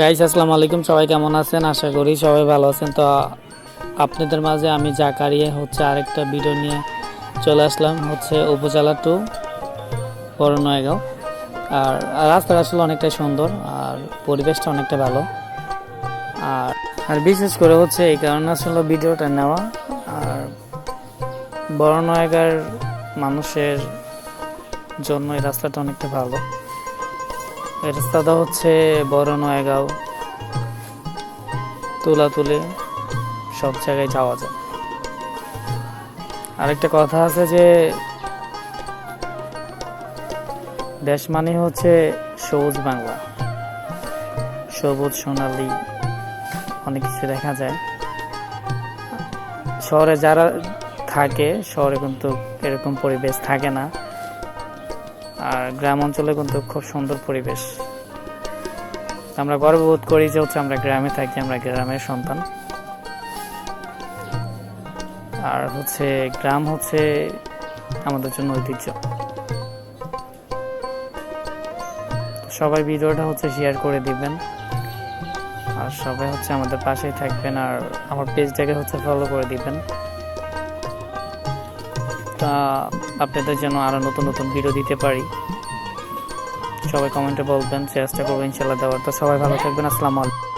Guys আসসালামু আলাইকুম। সবাই কেমন আছেন? আশা করি সবাই ভালো আছেন। তো আপনাদের মাঝে আমি জাকারিয়া হচ্ছে আরেকটা ভিডিও নিয়ে চলে আসলাম। হচ্ছে উপজেলা টু বড় নয়গাঁও আর রাস্তাটা আসলে অনেকটা সুন্দর আর পরিবেশটা অনেকটা ভালো। আর আর বিশেষ করে হচ্ছে এই কারণে আসলে ভিডিওটা নেওয়া। আর বড় নয়গার মানুষের জন্য এই রাস্তাটা অনেকটা ভালো। রাস্তাটা হচ্ছে, বড় নয়গাঁও তুলা তুলে সব জায়গায় যাওয়া যায়। আরেকটা কথা আছে যে, দেশ মানে হচ্ছে সবুজ বাংলা। সবুজ, সোনালি, অনেক কিছু দেখা যায়। শহরে যারা থাকে, শহরে কিন্তু এরকম পরিবেশ থাকে না। আর গ্রাম অঞ্চলে কিন্তু খুব সুন্দর পরিবেশ। আমরা গর্ববোধ করি যে হচ্ছে আমরা গ্রামে থাকি, আমরা গ্রামের সন্তান। আর হচ্ছে গ্রাম হচ্ছে আমাদের জন্য ঐতিহ্য। সবাই ভিডিওটা হচ্ছে শেয়ার করে দিবেন। আর সবাই হচ্ছে আমাদের পাশেই থাকবেন আর আমার পেজটাকে হচ্ছে ফলো করে দিবেন। আপনাদের জন্য আরও নতুন নতুন ভিডিও দিতে পারি। সবাই কমেন্টে বলবেন, চেষ্টা করবেন ইনশাল্লাহ দেওয়ার। তো সবাই ভালো থাকবেন, আসসালামু আলাইকুম।